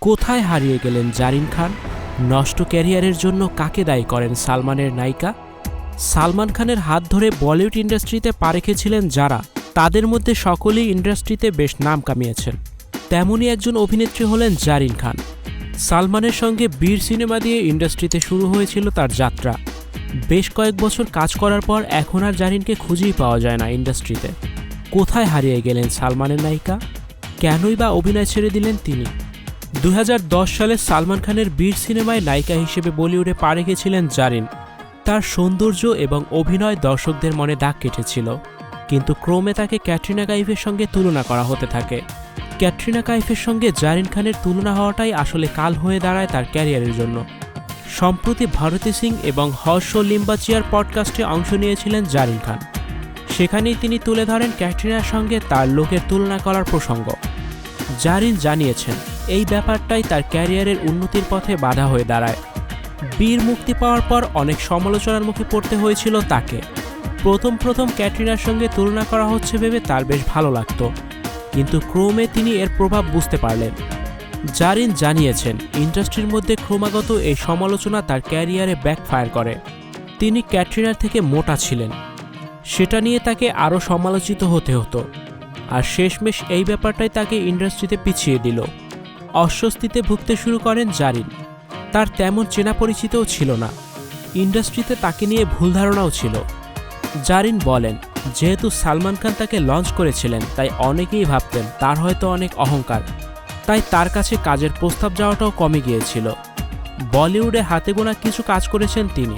কোথায় হারিয়ে গেলেন জারিন খান? নষ্ট ক্যারিয়ারের জন্য কাকে দায়ী করেন সালমানের নায়িকা? সালমান খানের হাত ধরে বলিউড ইন্ডাস্ট্রিতে পা রেখেছিলেন যারা, তাদের মধ্যে সকলেই ইন্ডাস্ট্রিতে বেশ নাম কামিয়েছেন। তেমনই একজন অভিনেত্রী হলেন জারিন খান। সালমানের সঙ্গে বীর সিনেমা দিয়ে ইন্ডাস্ট্রিতে শুরু হয়েছিল তার যাত্রা। বেশ কয়েক বছর কাজ করার পর এখন আর জারিনকে খুঁজেই পাওয়া যায় না ইন্ডাস্ট্রিতে। কোথায় হারিয়ে গেলেন সালমানের নায়িকা? কেনই বা অভিনয় ছেড়ে দিলেন তিনি? দু হাজার দশ সালে সালমান খানের বীর সিনেমায় নায়িকা হিসেবে বলিউডে পা রেখেছিলেন জারিন। তার সৌন্দর্য এবং অভিনয় দর্শকদের মনে দাগ কেটেছিল। কিন্তু ক্রমে তাকে ক্যাটরিনা কাইফের সঙ্গে তুলনা করা হতে থাকে। ক্যাটরিনা কাইফের সঙ্গে জারিন খানের তুলনা হওয়াটাই আসলে কাল হয়ে দাঁড়ায় তার ক্যারিয়ারের জন্য। সম্প্রতি ভারতী সিং এবং হর্ষ লিম্বাচিয়ার পডকাস্টে অংশ নিয়েছিলেন জারিন খান। সেখানেই তিনি তুলে ধরেন ক্যাটরিনার সঙ্গে তার লোকের তুলনা করার প্রসঙ্গ। জারিন জানিয়েছেন, এই ব্যাপারটাই তার ক্যারিয়ারের উন্নতির পথে বাধা হয়ে দাঁড়ায়। বীর মুক্তি পাওয়ার পর অনেক সমালোচনার মুখে পড়তে হয়েছিল তাকে। প্রথম প্রথম ক্যাটরিনার সঙ্গে তুলনা করা হচ্ছে ভেবে তার বেশ ভালো লাগতো। কিন্তু ক্রমে তিনি এর প্রভাব বুঝতে পারলেন। জারিন জানিয়েছেন, ইন্ডাস্ট্রির মধ্যে ক্রমাগত এই সমালোচনা তার ক্যারিয়ারে ব্যাকফায়ার করে। তিনি ক্যাটরিনার থেকে মোটা ছিলেন। সেটা নিয়ে তাকে আরও সমালোচিত হতে হতো। আর শেষমেশ এই ব্যাপারটাই তাকে ইন্ডাস্ট্রিতে পিছিয়ে দিল। অস্বস্তিতে ভুগতে শুরু করেন জারিন। তার তেমন চেনা পরিচিতও ছিল না। ইন্ডাস্ট্রিতে তাকে নিয়ে ভুল ধারণাও ছিল। জারিন বলেন, যেহেতু সালমান খান তাকে লঞ্চ করেছিলেন, তাই অনেকেই ভাবতেন তার হয়তো অনেক অহংকার। তাই তার কাছে কাজের প্রস্তাব যাওয়াটাও কমে গিয়েছিল। বলিউডে হাতে গোনা কিছু কাজ করেছেন তিনি।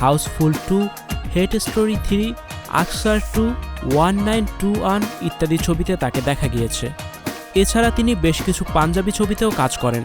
Housefull two Hate Story three, Aksar two one nine two one ইত্যাদি ছবিতে তাকে দেখা গিয়েছে। এছাড়া তিনি বেশ কিছু পাঞ্জাবি ছবিতেও কাজ করেন।